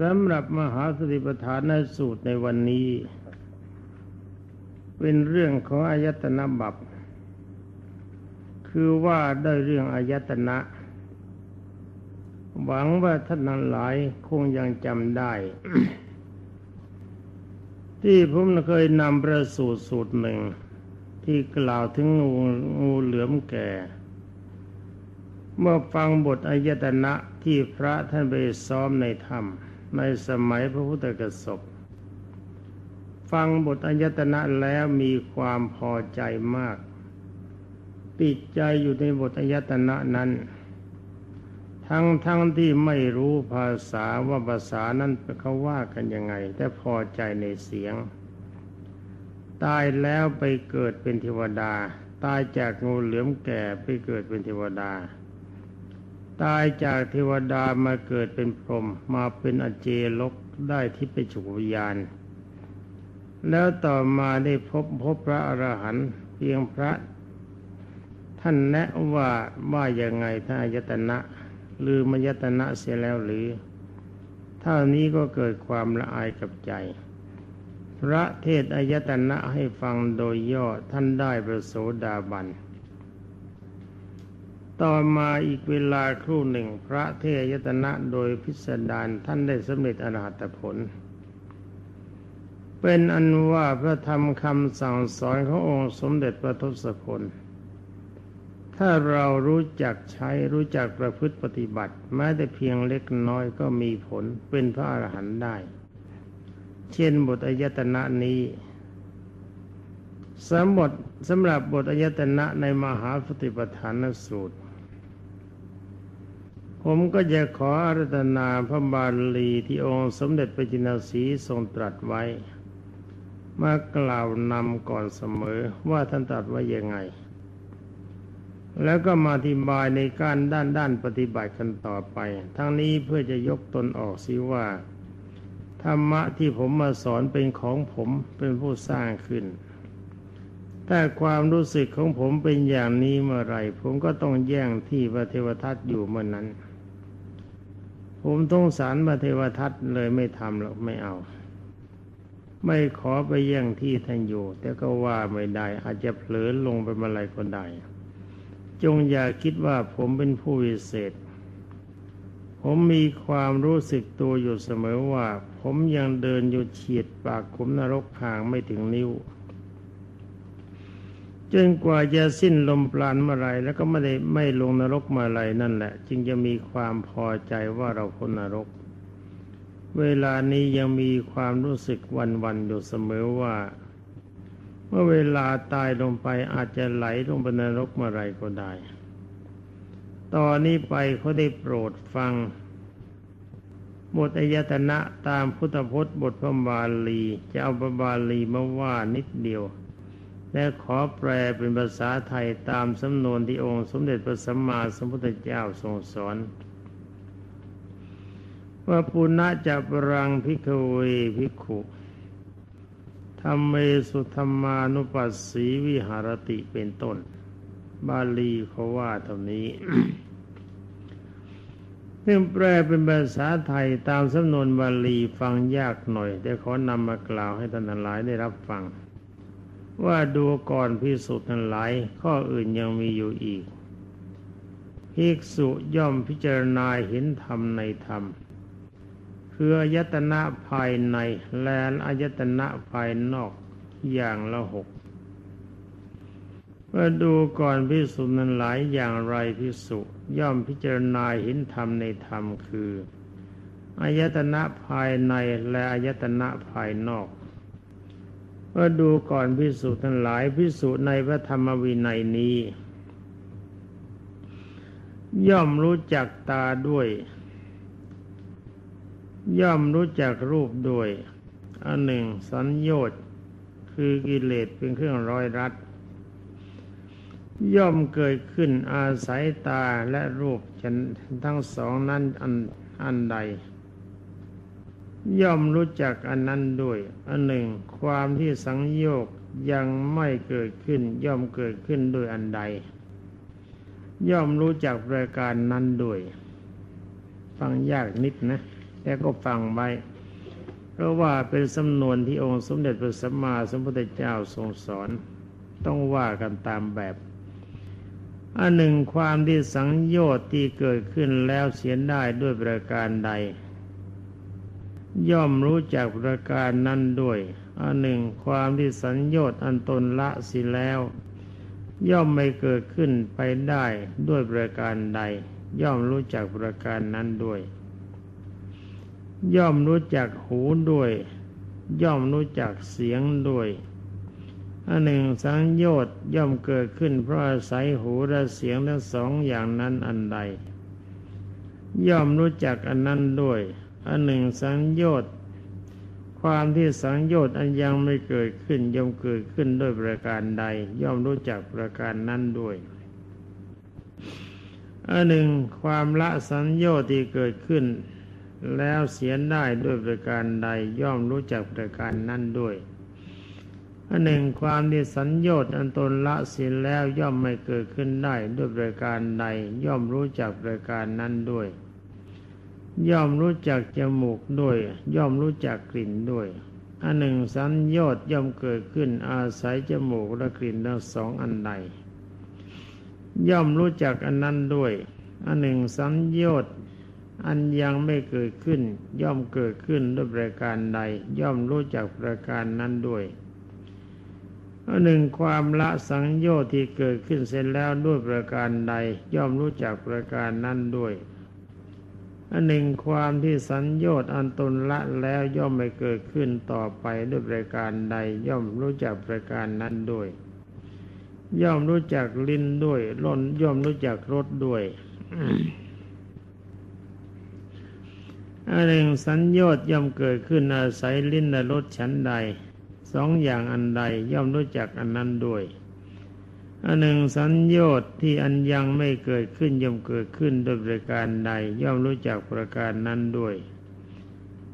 สำหรับมหาสติปัฏฐานสูตรในวันนี้ เป็นเรื่องของอายตนะบับคือว่าได้เรื่องอายตนะ หวังว่าท่านนั้นหลายคงยังจำได้ ที่ผมเคยนำประสูตรสูตรหนึ่ง ที่กล่าวถึงงูงูเหลือมแก่ เมื่อฟังบทอายตนะที่พระท่านไปซ้อมในธรรม ในสมัยพระพุทธกสบฟังบทอายตนะแล้วมีความพอใจมาก ติดใจอยู่ในบทอายตนะนั้น ทั้งทั้งที่ไม่รู้ภาษาว่าภาษานั้นเขาว่ากันยังไง แต่พอใจในเสียง ตายแล้วไปเกิดเป็นเทวดา ตายจากงูเหลือมแก่ไปเกิดเป็นเทวดา ตายจากเทวดามาเกิดเป็นพรหมมาเป็นอเจลกได้ที่ไปฉุกวิญญาณ แล้วต่อมาได้พบพบพระอรหันต์เพียงพระ ท่านแนะว่าว่ายังไงท่านอายตนะหรือมยตนะเสียแล้วหรือเท่านี้ก็เกิดความละอายกับใจ พระเทศอายตนะให้ฟังโดยย่อท่านได้ประโสดาบัน ต่อมาอีกเวลาครู่หนึ่งพระเทยตนะโดยพิสดารท่านได้สำเร็จอรหัตผล เป็นอันว่าพระธรรมคำสั่งสอนขององค์สมเด็จพระทศพลถ้าเรารู้จักใช้รู้จักประพฤติปฏิบัติ แม้แต่เพียงเล็กน้อยก็มีผลเป็นพระอรหันต์ได้ เช่นบทอายตนะนี้สมบทสำหรับบทอายตนะในมหาปฏิปทานสูตร ผมก็จะขออารัตนาพระบาลีที่องค์สมเด็จพระจินสีทรงตรัสไว้ มากล่าวนำก่อนเสมอว่าท่านตรัสไว้ยังไง แล้วก็มาอธิบายในการด้านด้านปฏิบัติกันต่อไป ทั้งนี้เพื่อจะยกตนออกสิว่า ธรรมะที่ผมมาสอนเป็นของผมเป็นผู้สร้างขึ้นถ้าความรู้สึกของผมเป็นอย่างนี้เมื่อไรผมก็ต้องแย่งที่พระเทวทัตอยู่เมื่อนนั้น ผมต้องสารมาเทวทัตเลยไม่ทำหรอกไม่เอา ไม่ขอไปแย่งที่ท่านอยู่ แต่ก็ว่าไม่ได้ อาจจะเผลอลงไปมาอะไรก็ได้ จงอย่าคิดว่าผมเป็นผู้วิเศษ ผมมีความรู้สึกตัวอยู่เสมอว่า ผมยังเดินอยู่เฉียดปากขุมนรกห่างไม่ถึงนิ้ว จนกว่าจะสิ้นลมปราณเมื่อไรแล้วก็ไม่ได้ไม่ลงนรกเมื่อไรนั่นแหละ จึงจะมีความพอใจว่าเราพ้นนรก เวลานี้ยังมีความรู้สึกวันวันอยู่เสมอว่า เมื่อเวลาตายลงไปอาจจะไหลลงไปนรกเมื่อไรก็ได้ ตอนนี้ไปเขาได้โปรดฟังบทอายตนะตามพุทธพจน์บทพระบาลี จะเอาพระบาลีมาว่านิดเดียว และขอแปลเป็นภาษาไทยตามสำนวนที่องค์สมเด็จพระสัมมาสัมพุทธเจ้าทรงสอนว่าปุณณะจะปรังพิกเวพิกขุธรรมเมสุธรรมานุปัสสีวิหารติเป็นต้น บาลีเขาว่าเท่านี้เรื่องแปลเป็นภาษาไทยตามสำนวนบาลีฟังยากหน่อย แต่ขอนำมากล่าวให้ท่านหลายได้รับฟัง ว่าดูก่อนพิสุทั้งหลาย ข้ออื่นยังมีอยู่อีกภิกษุย่อมพิจารณาเห็นธรรมในธรรม คืออายตนะภายในและอายตนะภายนอกอย่างละหกว่าดูก่อนพิสุนั้นหลายอย่างไรพิสุย่อมพิจารณาเห็นธรรมในธรรมคืออายตนะภายในและอายตนะภายนอก ว่าดูก่อนพิสูจน์ทั้งหลายพิสูจน์ในพระธรรมวินัยนี้ ย่อมรู้จักตาด้วย ย่อมรู้จักรูปด้วยอันหนึ่งสัญญชน์คือกิเลสเป็นเครื่องร้อยรัดย่อมเกิดขึ้นอาศัยตาและรูปฉันทั้งสองนั้นอันอันใด ย่อมรู้จักอันนั้นด้วย อันหนึ่ง ความที่สังโยกยังไม่เกิดขึ้น ย่อมเกิดขึ้นด้วยอันใด ย่อมรู้จักประการนั้นด้วย ฟังยากนิดนะ แต่ก็ฟังไว้เพราะว่าเป็นสำนวนที่องค์สมเด็จพระสัมมาสัมพุทธเจ้าทรงสอน ต้องว่ากันตามแบบอันหนึ่งความที่สังโยชน์ที่เกิดขึ้นแล้วเสียได้ด้วยประการใด ย่อมรู้จักประการนั้นด้วย อันหนึ่งความที่สัญโยชน์อันตนละสิแล้ว ย่อมไม่เกิดขึ้นไปได้ด้วยประการใด ย่อมรู้จักประการนั้นด้วย ย่อมรู้จักหูด้วย ย่อมรู้จักเสียงด้วยอันหนึ่งสังโยชน์ย่อมเกิดขึ้นเพราะอาศัยหูและเสียงทั้งสองอย่างนั้นอันใด ย่อมรู้จักอันนั้นด้วย อันหนึ่งสังโยชน์ความที่สังโยชน์อันยังไม่เกิดขึ้นย่อมเกิดขึ้นด้วยประการใด ย่อมรู้จักประการนั้นด้วยอันหนึ่งความละสังโยชน์ที่เกิดขึ้น แล้วเสียได้ด้วยประการใด ย่อมรู้จักประการนั้นด้วยอันหนึ่งความที่สัญโยชน์อันตนละเสียแล้วย่อมไม่เกิดขึ้นได้ด้วยประการใดย่อมรู้จักประการนั้นด้วย ย่อมรู้จักจมูกด้วย ย่อมรู้จักกลิ่นด้วยอันหนึ่งสัญโยชน์ย่อมเกิดขึ้นอาศัยจมูกและกลิ่นทั้งสองอันใดย่อมรู้จักอันนั้นด้วย อันหนึ่งสัญโยชน์อันยังไม่เกิดขึ้น ย่อมเกิดขึ้นด้วยประการใด ย่อมรู้จักประการนั้นด้วยอันหนึ่งความละสังโยชน์ที่เกิดขึ้นเสร็จแล้วด้วยประการใด ย่อมรู้จักประการนั้นด้วย อันหนึ่งความที่สัญโยชน์อันตนละแล้วย่อมไม่เกิดขึ้นต่อไปด้วยประการใดย่อมรู้จักประการนั้นด้วย ย่อมรู้จักลิ้นด้วยล้นย่อมรู้จักรสด้วยอันหนึ่งสัญญอดย่อมเกิดขึ้นอาศัยลิ้นและรสชั้นใดสองอย่างอันใดย่อมรู้จักอันนั้นด้วย อันหนึ่งสัญญอดที่อันยังไม่เกิดขึ้นย่อมเกิดขึ้นด้วยประการใดย่อมรู้จักประการนั้นด้วย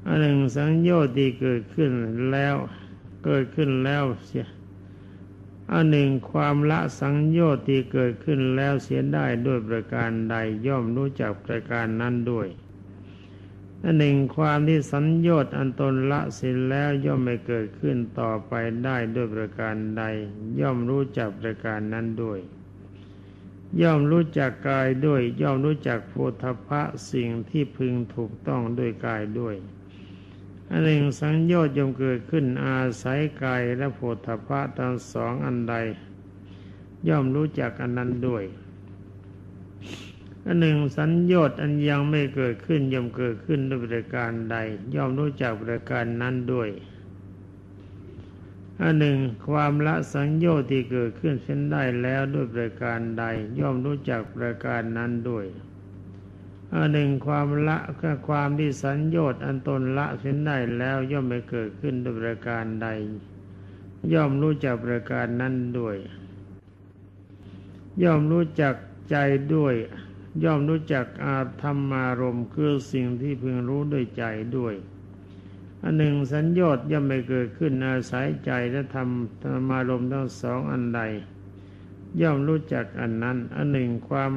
อันหนึ่งสัญญอดที่เกิดขึ้นแล้วเกิดขึ้นแล้วเสียอันหนึ่งความละสังโยชน์ที่เกิดขึ้นแล้วเสียได้ด้วยประการใดย่อมรู้จักประการนั้นด้วย อันหนึ่งความที่สัญญชน์อันตนละสินแล้วย่อมไม่เกิดขึ้นต่อไปได้ด้วยประการใด ย่อมรู้จักประการนั้นด้วย ย่อมรู้จักกายด้วย ย่อมรู้จักโพธพะสิ่งที่พึงถูกต้องด้วยกายด้วยอันหนึ่งสังโยชน์ย่อมเกิดขึ้นอาศัยกายและโพธพะทั้งสองอันใด ย่อมรู้จักอันนั้นด้วย อันหนึ่งสัญญชน์อันยังไม่เกิดขึ้นย่อมเกิดขึ้นด้วยประการใด ย่อมรู้จักประการนั้นด้วยอันหนึ่งความละสังโยชน์ที่เกิดขึ้นเช่นได้แล้วด้วยประการใด ย่อมรู้จักประการนั้นด้วยอันหนึ่งความละก็ความที่สัญญชน์อันตนละเช่นได้แล้วย่อมไม่เกิดขึ้นด้วยประการใด ย่อมรู้จักประการนั้นด้วย ย่อมรู้จักใจด้วย ย่อมรู้จักอาธรรมารมคือสิ่งที่พึงรู้ด้วยใจด้วย อันหนึ่งสัญญชน์ย่อมไม่เกิดขึ้นอาศัยใจและธรรมธรรมารมทั้งสองอันใด ย่อมรู้จักอันนั้น อันหนึ่งความ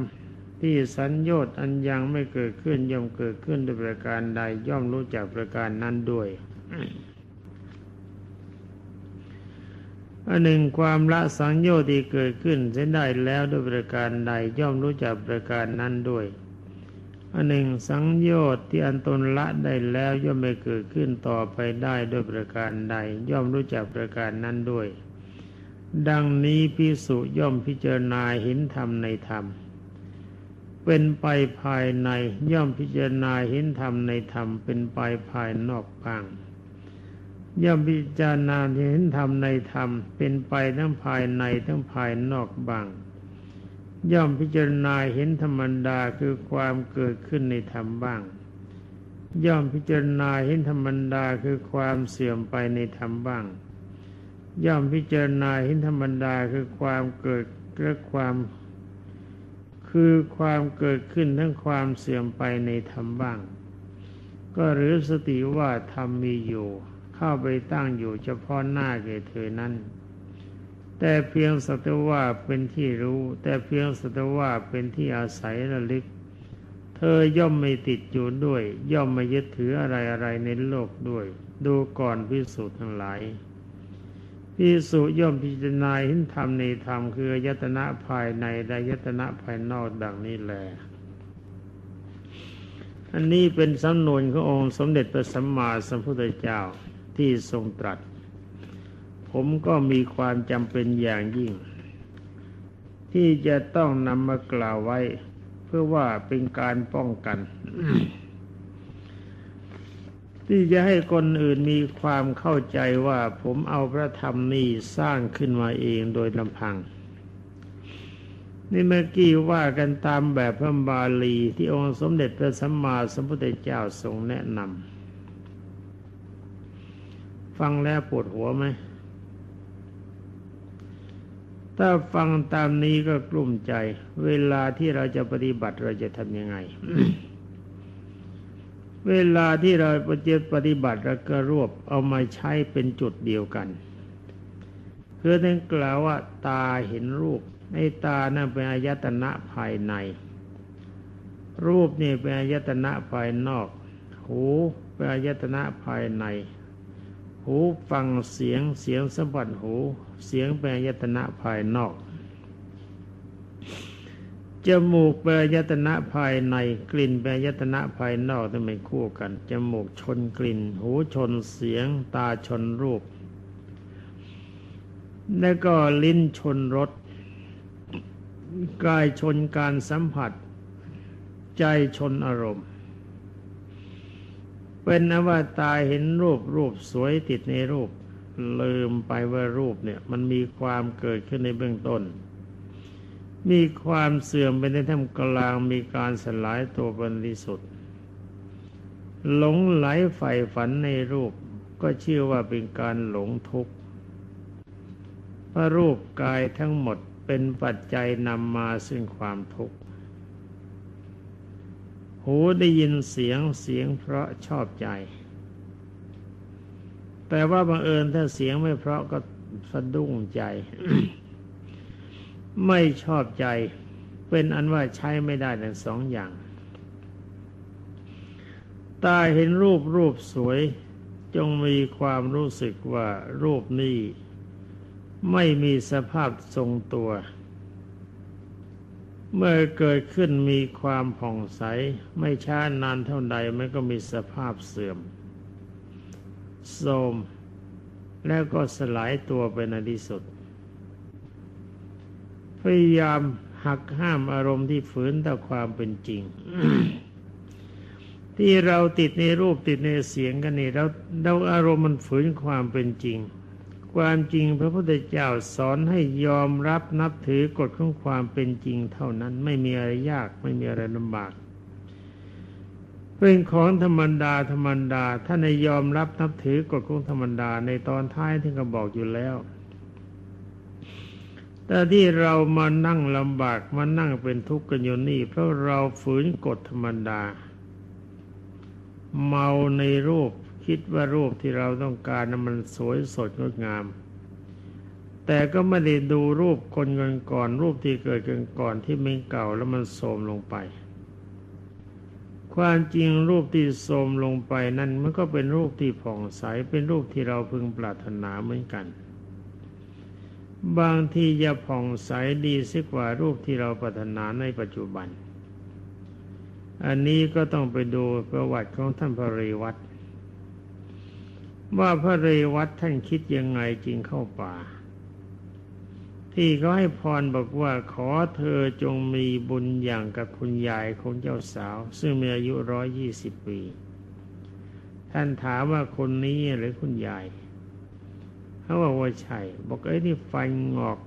ที่สัญญชน์อันยังไม่เกิดขึ้นย่อมเกิดขึ้นด้วยประการใด ย่อมรู้จักประการนั้นด้วย อันหนึ่งความละสังโยชน์ที่เกิดขึ้นเส้นได้แล้วด้วยประการใดย่อมรู้จักประการนั้นด้วยอันหนึ่งสังโยชน์ที่อันตนละได้แล้วย่อมไม่เกิดขึ้นต่อไปได้ด้วยประการใด ย่อมรู้จักประการนั้นด้วย ดังนี้พิสุย่อมพิจารณาเห็นธรรมในธรรม เป็นไปภายในย่อมพิจารณาเห็นธรรมในธรรมเป็นไปภายนอกบ้าง ย่อมพิจารณาเห็นธรรมในธรรม เป็นไปทั้งภายในทั้งภายนอกบ้างย่อมพิจารณาเห็นธรรมดาคือความเกิดขึ้นในธรรมบ้าง ย่อมพิจารณาเห็นธรรมดาคือความเสื่อมไปในธรรมบ้าง ย่อมพิจารณาเห็นธรรมดาคือความเกิดและความ คือความเกิดขึ้นทั้งความเสื่อมไปในธรรมบ้าง ก็หรือสติว่าธรรมมีอยู่ เข้าไปตั้งอยู่เฉพาะหน้าแก่เธอนั้น แต่เพียงสัตว่าเป็นที่รู้ แต่เพียงสัตว่าเป็นที่อาศัยระลึก เธอย่อมไม่ติดอยู่ด้วย ย่อมไม่ยึดถืออะไรอะไรในโลกด้วย ดูก่อนพิสูจน์ทั้งหลายพิสุย่อมพิจารณาเห็นธรรมในธรรมคือยตนะภายในและยตนะภายนอกดังนี้แลอันนี้เป็นสำนวนขององค์สมเด็จพระสัมมาสัมพุทธเจ้า ที่ทรงตรัส ผมก็มีความจำเป็นอย่างยิ่ง ที่จะต้องนำมากล่าวไว้ เพื่อว่าเป็นการป้องกัน ที่จะให้คนอื่นมีความเข้าใจว่าผมเอาพระธรรมนี้สร้างขึ้นมาเองโดยลำพังนี่เมื่อกี้ว่ากันตามแบบพระบาลีที่องค์สมเด็จพระสัมมาสัมพุทธเจ้าทรงแนะนำ ฟังแล้วปวดหัวไหม ถ้าฟังตามนี้ก็กลุ้มใจ เวลาที่เราจะปฏิบัติเราจะทำยังไง เวลาที่เราปฏิปฏิบัติเราก็รวบเอามาใช้เป็นจุดเดียวกันเพื่อท่านกล่าวว่าตาเห็นรูปในตานั่นเป็นอายตนะภายใน รูปนี่เป็นอายตนะภายนอก หูเป็นอายตนะภายใน หูฟังเสียงเสียงสัมผัสหู เสียงเป็นอายตนะภายนอกจมูกเป็นอายตนะภายในกลิ่นเป็นอายตนะภายนอกต้องไม่คู่กันจมูกชนกลิ่น หูชนเสียง ตาชนรูป แล้วก็ลิ้นชนรสกายชนการสัมผัส ใจชนอารมณ์ เป็นนว่าตาเห็นรูปรูปสวยติดในรูป ลืมไปว่ารูปเนี่ย มันมีความเกิดขึ้นในเบื้องต้น มีความเสื่อมไปในท่ามกลางมีการสลายตัวเป็นที่สุดหลงไหลใฝ่ฝันในรูป ก็ชื่อว่าเป็นการหลงทุกข์พระรูปกายทั้งหมดเป็นปัจจัยนำมาซึ่งความทุกข์ หูได้ยินเสียงเสียงเพราะชอบใจ แต่ว่าบังเอิญถ้าเสียงไม่เพราะก็สะดุ้งใจ ไม่ชอบใจ เป็นอันว่าใช้ไม่ได้ทั้งสองอย่าง ตาเห็นรูปรูปสวย จงมีความรู้สึกว่ารูปนี้ไม่มีสภาพทรงตัว เมื่อเกิดขึ้นมีความผ่องใส ไม่ช้านานเท่าใดมันก็มีสภาพเสื่อมโทมแล้วก็สลายตัวไปในที่สุด พยายามหักห้ามอารมณ์ที่ฝืนต่อความเป็นจริง ที่เราติดในรูปติดในเสียงกันนี่เราเราอารมณ์มันฝืนความเป็นจริง ความจริงพระพุทธเจ้าสอนให้ยอมรับนับถือกฎของความเป็นจริงเท่านั้นไม่มีอะไรยากไม่มีอะไรลำบากเป็นของธรรมดาธรรมดาถ้าในยอมรับนับถือกฎของธรรมดาในตอนท้ายที่เขาบอกอยู่แล้ว แต่ที่เรามานั่งลำบากมานั่งเป็นทุกข์กันอยู่นี่เพราะเราฝืนกฎธรรมดา เมาในรูป คิดว่ารูปที่เราต้องการนั้นมันสวยสดงดงาม แต่ก็ไม่ได้ดูรูปคนกันก่อน รูปที่เกิดกันก่อนที่มันเก่าแล้วมันโทมลงไป ความจริงรูปที่โทมลงไปนั่นมันก็เป็นรูปที่ผ่องใสเป็นรูปที่เราพึงปรารถนาเหมือนกัน บางทีจะผ่องใสดีสิกว่ารูปที่เราปรารถนาในปัจจุบัน อันนี้ก็ต้องไปดูประวัติของท่านพระเรวัต ว่าพระเรวัตท่านคิดยังไงจริงเข้าป่า ที่เขาให้พรบอกว่าขอเธอจงมีบุญอย่างกับคุณยายของเจ้าสาว ซึ่งมีอายุร้อยยี่สิบปี ท่านถามว่าคนนี้หรือคุณยายเขาบอกว่าใช่บอกไอ้นี่ฟันงอก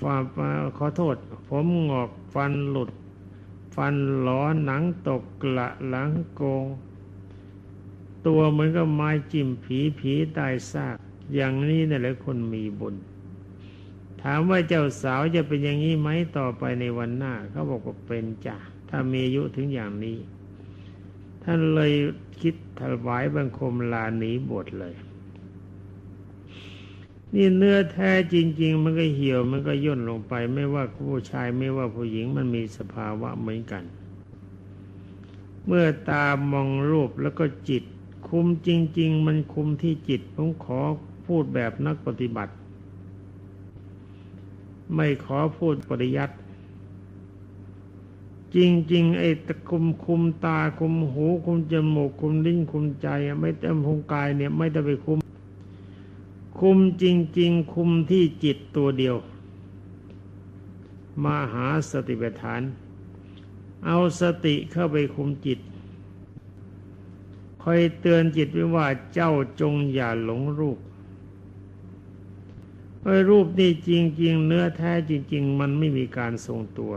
ฟันขอโทษ ผมงอกฟันหลุด ฟันหลอหนังตกกละหลังโกง ตัวเหมือนกับไม้จิ้มผีผีตายซาก อย่างนี้นี่แหละคนมีบุญ ถามว่าเจ้าสาวจะเป็นอย่างนี้ไหมต่อไปในวันหน้า เขาบอกว่าเป็นจ้ะถ้ามีอายุถึงอย่างนี้ ท่านเลยคิดถวายบังคมลาหนีบวชเลย นี่เนื้อแท้จริง ๆ มันก็เหี่ยวมันก็ย่นลงไป ไม่ว่าผู้ชายไม่ว่าผู้หญิงมันมีสภาวะเหมือนกัน เมื่อตามองรูปแล้วก็จิต คุมจริง ๆ มันคุมที่จิตผมขอพูดแบบนักปฏิบัติ ไม่ขอพูดปริยัติจริง ๆ ไอ้ตะคุมคุมตาคุมหู คุมจมูกคุมลิ้นคุมใจไม่เต็มคุมกายเนี่ย ไม่ต้ไปคุม คุมจริง ๆ คุมที่จิตตัวเดียวมาหาสติปัฏฐาน เอาสติเข้าไปคุมจิต คอยเตือนจิตไว้ว่าเจ้าจงอย่าหลงรูปไอ้รูปนี่จริง ๆ เนื้อแท้จริง ๆ มันไม่มีการทรงตัว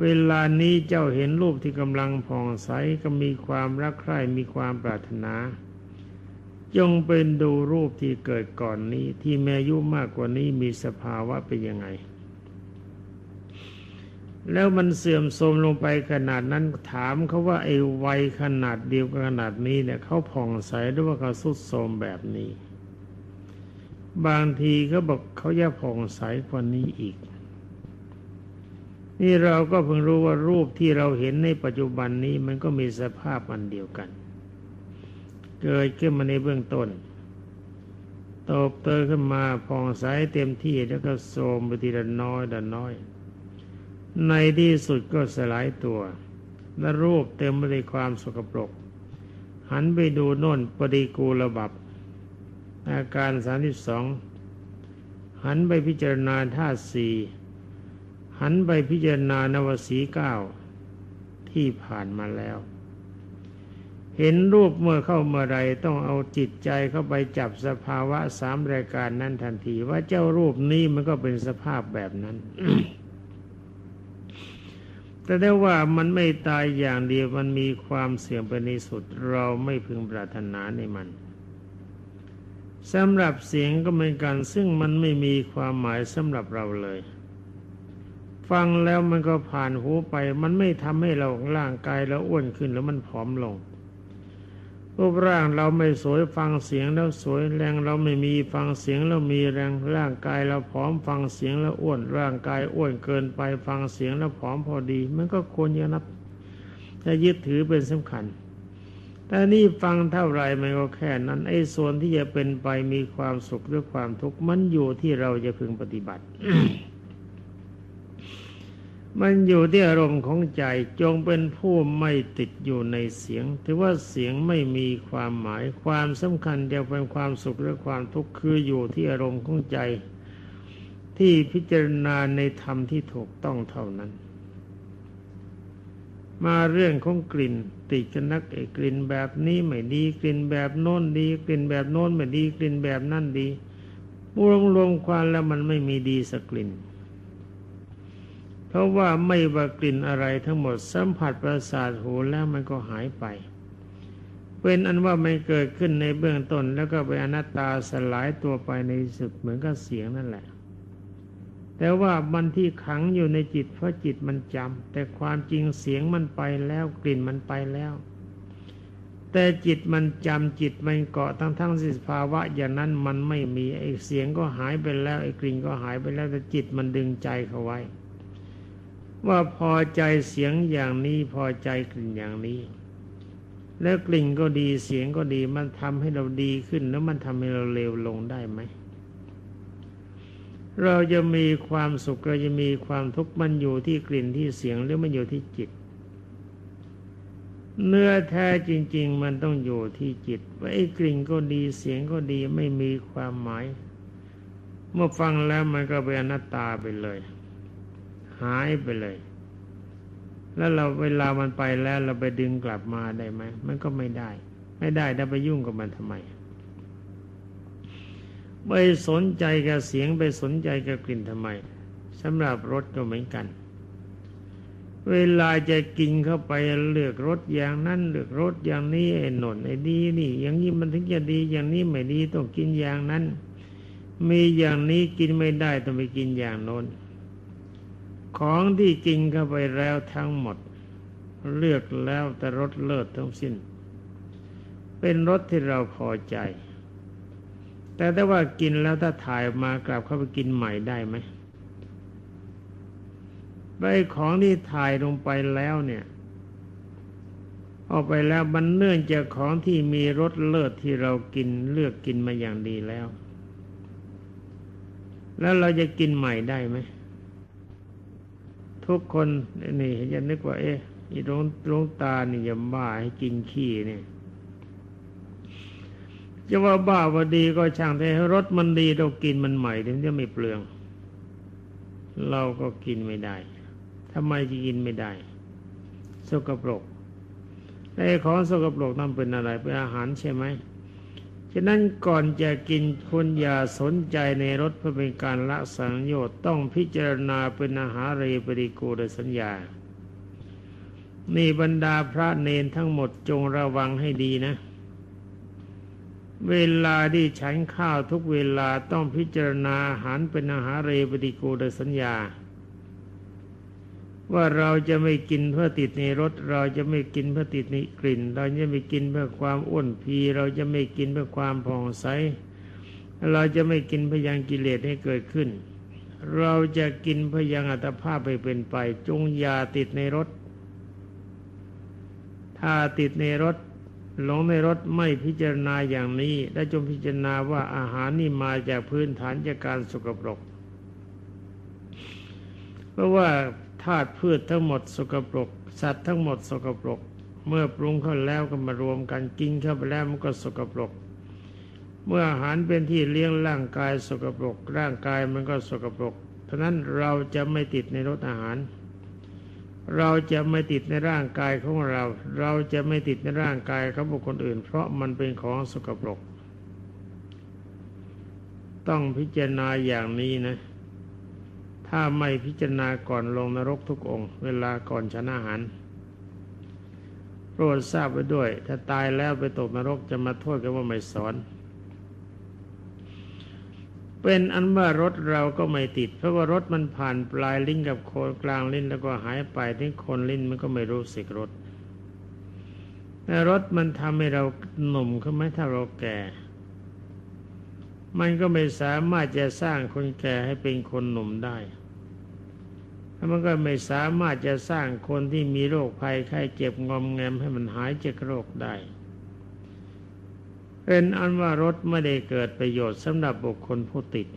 เวลานี้เจ้าเห็นรูปที่กำลังผ่องใสก็มีความรักใคร่มีความปรารถนา จงเป็นดูรูปที่เกิดก่อนนี้ที่แม้ยุมากกว่านี้มีสภาวะเป็นยังไง แล้วมันเสื่อมโทรมลงไปขนาดนั้นถามเขาว่าไอ้วัยขนาดเดียวกันขนาดนี้เนี่ยเขาผ่องใสหรือว่าเขาสุดโทรมแบบนี้ บางทีเขาบอกเขาจะผ่องใสกว่านี้อีก นี่เราก็เพิ่งรู้ว่ารูปที่เราเห็นในปัจจุบันนี้มันก็มีสภาพอันเดียวกัน เกิดขึ้นมาในเบื้องต้นโตบเตอขึ้นมาผ่องใสเต็มที่แล้วก็โทรมไปทีละน้อยละน้อย ในที่สุดก็สลายตัว และรูปเต็มไปด้วยความสกปรก หันไปดูโน่นปฏิกูลบับ อาการสามสิบสองหันไปพิจารณาธาตุสี่หันไปพิจารณานวสีเก้าที่ผ่านมาแล้ว เห็นรูปเมื่อเข้าเมื่อไรต้องเอาจิตใจเข้าไปจับสภาวะสามรายการนั้นทันที ว่าเจ้ารูปนี้มันก็เป็นสภาพแบบนั้น แต่ได้ว่ามันไม่ตายอย่างเดียวมันมีความเสื่อมไปในสุดเราไม่พึงปรารถนาในมันสำหรับเสียงก็เหมือนกันซึ่งมันไม่มีความหมายสำหรับเราเลย ฟังแล้วมันก็ผ่านหูไป มันไม่ทำให้เราร่างกายเราอ้วนขึ้นแล้วมันผอมลง รูปร่างเราไม่สวยฟังเสียงแล้วสวยแรงเราไม่มีฟังเสียงแล้วมีแรงร่างกายเราผอมฟังเสียงแล้วอ้วนร่างกายอ้วนเกินไปฟังเสียงแล้วผอมพอดี มันก็ควรจะนับจะยึดถือเป็นสำคัญ แต่นี่ฟังเท่าไรมันก็แค่นั้นไอ้ส่วนที่จะเป็นไปมีความสุขหรือความทุกข์มันอยู่ที่เราจะพึงปฏิบัติ มันอยู่ที่อารมณ์ของใจจงเป็นผู้ไม่ติดอยู่ในเสียง ถือว่าเสียงไม่มีความหมายความสำคัญจะเป็นความสุขหรือความทุกข์คืออยู่ที่อารมณ์ของใจ ที่พิจารณาในธรรมที่ถูกต้องเท่านั้น มาเรื่องของกลิ่น ติดกันนักเอกกลิ่นแบบนี้ไม่ดีกลิ่นแบบโน้นดี กลิ่นแบบโน้นไม่ดีกลิ่นแบบนั่นดีรวมรวมความแล้วมันไม่มีดีสักกลิ่น ราะว่าไม่ว่ากลิ่นอะไรทั้งหมดสัมผัสประสาทหูแล้วมันก็หายไป เป็นอันว่าไมันเกิดขึ้นในเบื้องต้นแล้วก็ไปอนัตตาสลายตัวไปในสุดเหมือนกับเสียงนั่นแหละ แต่ว่ามันที่ขังอยู่ในจิตเพราะจิตมันจำแต่ความจริงเสียงมันไปแล้วกลิ่นมันไปแล้ว แต่จิตมันจำจิตมันเกาะทั้งทั้งสิภาวะ อย่างนั้นมันไม่มีไอ้เสียงก็หายไปแล้วไอ้กลิ่นก็หายไปแล้วแต่จิตมันดึงใจเขาไว้ ว่าพอใจเสียงอย่างนี้พอใจกลิ่นอย่างนี้ แล้วกลิ่นก็ดีเสียงก็ดีมันทำให้เราดีขึ้นแล้วมันทำให้เราเลวลงได้ไหม เราจะมีความสุขเราจะมีความทุกข์มันอยู่ที่กลิ่นที่เสียงหรือมันอยู่ที่จิต เนื้อแท้จริง ๆ มันต้องอยู่ที่จิตว่าไอ้กลิ่นก็ดีเสียงก็ดีไม่มีความหมาย เมื่อฟังแล้วมันก็เป็นอนัตตาไปเลย หายไปเลย แล้วเราเวลามันไปแล้วเราไปดึงกลับมาได้ไหมมันก็ไม่ได้ ไม่ได้ถ้าไปยุ่งกับมันทำไมไปสนใจกับเสียงไปสนใจกับกลิ่นทำไมสำหรับรสก็เหมือนกัน เวลาจะกินเข้าไปเลือกรสอย่างนั้นเลือกรสอย่างนี้ไอ้หนนไอ้ดีนี่ อย่างนี้มันถึงจะดีอย่างนี้ไม่ดีต้องกินอย่างนั้น มีอย่างนี้กินไม่ได้ต้องไปกินอย่างโน้น ของที่กินเข้าไปแล้วทั้งหมด เลือกแล้วแต่รสเลิศทั้งสิ้น เป็นรสที่เราพอใจ แต่ถ้าว่ากินแล้วถ้าถ่ายมากลับเข้าไปกินใหม่ได้ไหมใบของที่ถ่ายลงไปแล้วเนี่ยออกไปแล้วมันเนื่องจากของที่มีรสเลิศที่เรากินเลือกกินมาอย่างดีแล้ว แล้วเราจะกินใหม่ได้ไหม ทุกคนนี่จะนึกว่า เอ๊ะอีหลวงหลวงตานี่อย่าบ้าให้กินขี้เนี่ยจะว่าบ้าว่าดีก็ช่างแต่รสมันดีเรากินมันใหม่ถึงจะไม่เปลือง เราก็กินไม่ได้ทำไมจะกินไม่ได้ สกปรกไอ้ของสกปรกนั่นเป็นอะไรเป็นอาหารใช่ไหม ฉะนั้นก่อนจะกินคุณอย่าสนใจในรสเพื่อเป็นการละสังโยชน์ต้องพิจารณาเป็นอาหารเรปริโกดสัญญานี่บรรดาพระเนนทั้งหมดจงระวังให้ดีนะ เวลาที่ฉันข้าวทุกเวลาต้องพิจารณาอาหารเป็นอาหารเรปฏิกูลสัญญา ว่าเราจะไม่กินเพื่อติดในรสเราจะไม่กินเพื่อติดในกลิ่น เราจะไม่กินเพื่อความอ้วนพีเราจะไม่กินเพื่อความผ่องใสเราจะไม่กินพยังกิเลสให้เกิดขึ้น เราจะกินพยังอัตภาพไปเป็นไป จงอย่าติดในรสถ้าติดในรสหลงในรสไม่พิจารณาอย่างนี้ และจงพิจารณาว่าอาหารนี่มาจากพื้นฐานจากการสกปรก เพราะว่า ธาตุพืชทั้งหมดสกปรก สัตว์ทั้งหมดสกปรก เมื่อปรุงเข้าแล้วก็มารวมกันกินเข้าไปแล้วมันก็สกปรก เมื่ออาหารเป็นที่เลี้ยงร่างกายสกปรก ร่างกายมันก็สกปรกเพราะนั้นเราจะไม่ติดในรสอาหาร เราจะไม่ติดในร่างกายของเรา เราจะไม่ติดในร่างกายของบุคคลอื่น เพราะมันเป็นของสกปรก ต้องพิจารณาอย่างนี้นะ ถ้าไม่พิจารณาก่อนลงนรกทุกองค์ เวลาก่อนฉันอาหารโปรดทราบไว้ด้วย ถ้าตายแล้วไปตกนรกจะมาโทษกันว่าไม่สอน เป็นอันว่ารถเราก็ไม่ติด เพราะว่ารถมันผ่านปลายลิ้นกับโคนกลางลิ้นแล้วก็หายไปที่คนลิ้นมันก็ไม่รู้สึกรถแต่รถมันทำให้เราหนุ่มขึ้นไหมถ้าเราแก่ มันก็ไม่สามารถจะสร้างคนแก่ให้เป็นคนหนุ่มได้แล้วมันก็ไม่สามารถจะสร้างคนที่มีโรคภัยไข้เจ็บงอมแงมให้มันหายจากโรคได้ เป็นอันว่ารถไม่ได้เกิดประโยชน์สำหรับบุคคลผู้ติด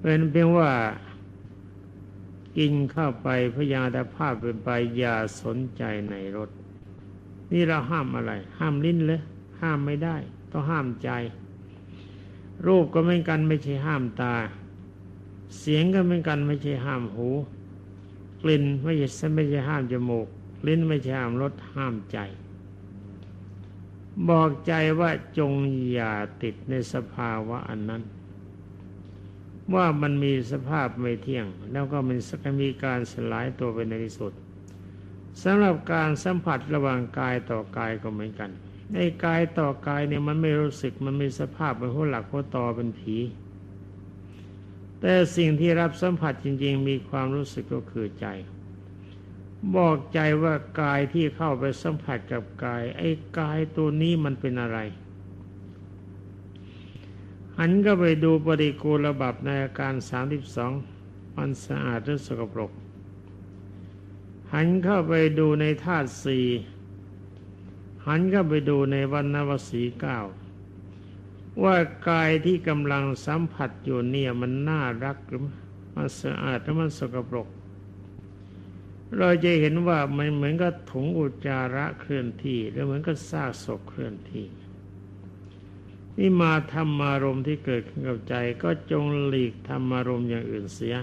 เป็นเพียงว่ากินเข้าไปพยาธภาพเป็นไปอย่าสนใจในรถ นี่เราห้ามอะไร ห้ามลิ้นเลยห้ามไม่ได้ ต้องห้ามใจ รูปก็เหมือนกันไม่ใช่ห้ามตา เสียงก็เหมือนกันไม่ใช่ห้ามหู กลิ่นไม่ใช่ไม่ใช่ห้ามจมูก ลิ้นไม่ใช่ห้ามรสห้ามใจ บอกใจว่าจงอย่าติดในสภาวะอันนั้น ว่ามันมีสภาพไม่เที่ยง แล้วก็มันสักมีการสลายตัวไปในที่สุดสำหรับการสัมผัสระหว่างกายต่อกายก็เหมือนกัน ไอ้กายต่อกายเนี่ยมันไม่รู้สึกมันมีสภาพเป็นหัวหลักหัวต่อเป็นผี แต่สิ่งที่รับสัมผัสจริง ๆ มีความรู้สึกก็คือใจ บอกใจว่ากายที่เข้าไปสัมผัสกับกาย ไอ้กายตัวนี้มันเป็นอะไรหันก็ไปดูปฏิกูลบับในอาการสามสิบสองมันสะอาดหรือสกปรก หันเข้าไปดูในธาตุสี่ หันเข้าไปดูในวันนวสีเก้าว่ากายที่กำลังสัมผัสอยู่เนี่ยมันน่ารักหรือมันสะอาดหรือมันสกปรก เราจะเห็นว่ามันเหมือนกับถุงอุจจาระเคลื่อนที่หรือเหมือนกับซากศพเคลื่อนที่ นี่มาธรรมารมที่เกิดขึ้นกับใจก็จงหลีกธรรมารมอย่างอื่นเสีย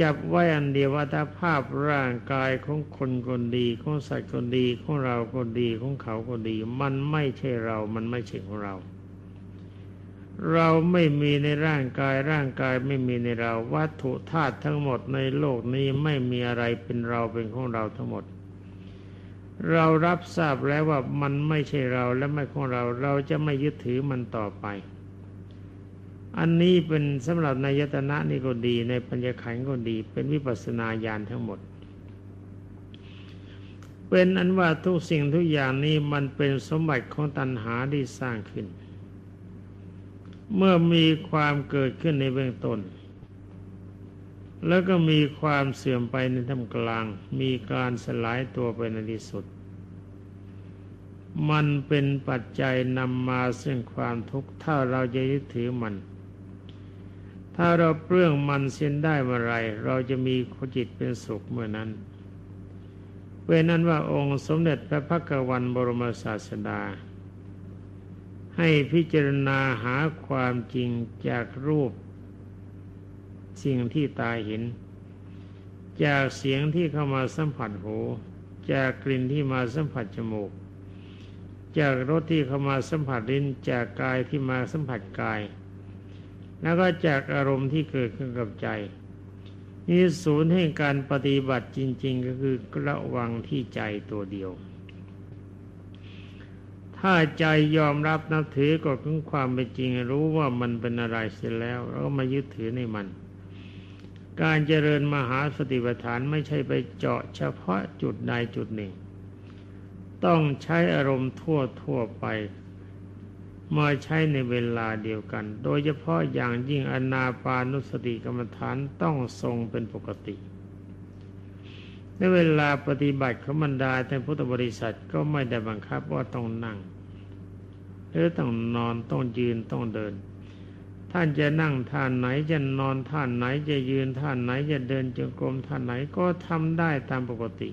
จับไว้อันเดียวว่าถ้าภาพร่างกายของคนคนดีของสัตว์คนดีของเราคนดีของเขาคนดี มันไม่ใช่เรา มันไม่ใช่ของเรา เราไม่มีในร่างกายร่างกายไม่มีในเราวัตถุธาตุทั้งหมดในโลกนี้ไม่มีอะไรเป็นเราเป็นของเราทั้งหมด เรารับทราบแล้วว่ามันไม่ใช่เราและไม่ของเรา เราจะไม่ยึดถือมันต่อไป อันนี้เป็นสำหรับในยตนะนี่ก็ดี ในปัญญาขันก็ดี เป็นวิปัสนาญาณทั้งหมด เป็นอันว่าทุกสิ่งทุกอย่างนี้มันเป็นสมบัติของตัณหาที่สร้างขึ้น เมื่อมีความเกิดขึ้นในเบื้องต้น แล้วก็มีความเสื่อมไปในท่ามกลาง มีการสลายตัวไปในที่สุด มันเป็นปัจจัยนำมาซึ่งความทุกข์ถ้าเราจะยึดถือมัน ถ้าเราเปลื้องมันเส้นได้เมื่อไรเราจะมีจิตเป็นสุขเมื่อนั้น เวนั้นว่าองค์สมเด็จพระพักวันบรมศาสดา ให้พิจารณาหาความจริงจากรูป สิ่งที่ตาเห็น จากเสียงที่เข้ามาสัมผัสหูจากกลิ่นที่มาสัมผัสจมูก จากรสที่เข้ามาสัมผัสลิ้นจากกายที่มาสัมผัสกาย แล้วก็จากอารมณ์ที่เกิดขึ้นกับใจนี่ศูนย์ให้การปฏิบัติจริง ๆ ก็คือระวังที่ใจตัวเดียว ถ้าใจยอมรับนับถือก็ถึงความเป็นจริง รู้ว่ามันเป็นอะไรเสร็จแล้วเราก็มายึดถือในมัน การเจริญมหาสติปัฏฐานไม่ใช่ไปเจาะเฉพาะจุดใดจุดหนึ่ง ต้องใช้อารมณ์ทั่วทั่วไป มาใช้ในเวลาเดียวกัน โดยเฉพาะอย่างยิ่งอนาปานุสติกรรมฐานต้องทรงเป็นปกติ ในเวลาปฏิบัติของบรรดาแต่พุทธบริษัทก็ไม่ได้บังคับว่าต้องนั่ง หรือต้องนอนต้องยืนต้องเดิน ท่านจะนั่งท่านไหนจะนอนท่านไหนจะยืนท่านไหนจะเดินจงกรมท่านไหนก็ทำได้ตามปกติ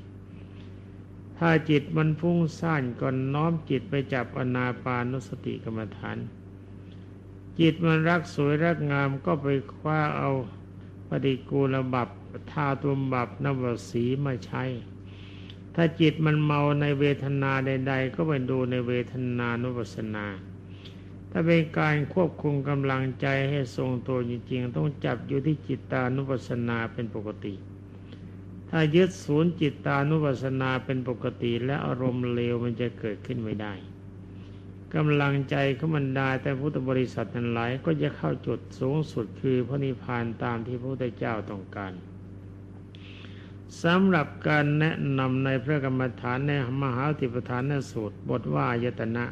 ถ้าจิตมันฟุ้งซ่านก็น้อมจิตไปจับอนาปานุสติกรรมฐาน จิตมันรักสวยรักงามก็ไปคว้าเอาปฏิกูลบับทาตุมบับนวสีมาใช้ ถ้าจิตมันเมาในเวทนาใด ๆ ก็ไปดูในเวทนานุปัสนา ถ้าเป็นการควบคุมกำลังใจให้ทรงตัวจริงๆ ต้องจับอยู่ที่จิตตานุปัสนาเป็นปกติ ถ้ายึดศูนย์จิตตานุปัสสนาเป็นปกติและอารมณ์เลวมันจะเกิดขึ้นไม่ได้กำลังใจขมันด้แต่พุทธบริษัทนั้นหลายก็จะเข้าจุดสูงสุดคือพระนิพพานตามที่พระพุทธเจ้าต้องการสำหรับการแนะนำในพระกรรมฐานในมหาติปฐานสูตร บทว่ายตนะ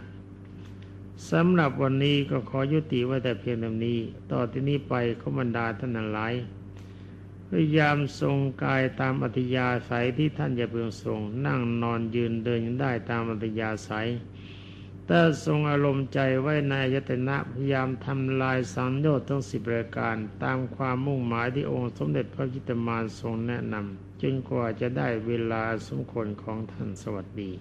สำหรับวันนี้ก็ขอยุติไว้แต่เพียงเท่านี้ ต่อที่นี้ไปขบันดาท่านหลาย พยายามทรงกายตามอัธยาศัยที่ท่านจะเพื่อทรง นั่งนอนยืนเดินได้ตามอัธยาศัยแต่ทรงอารมณ์ใจไว้ในยตนะพยายามทำลายสังโยชน์ทั้งสิบรายการตามความมุ่งหมายที่องค์สมเด็จพระจิตมารทรงแนะนำจนกว่าจะได้เวลาสมควรของท่านสวัสดี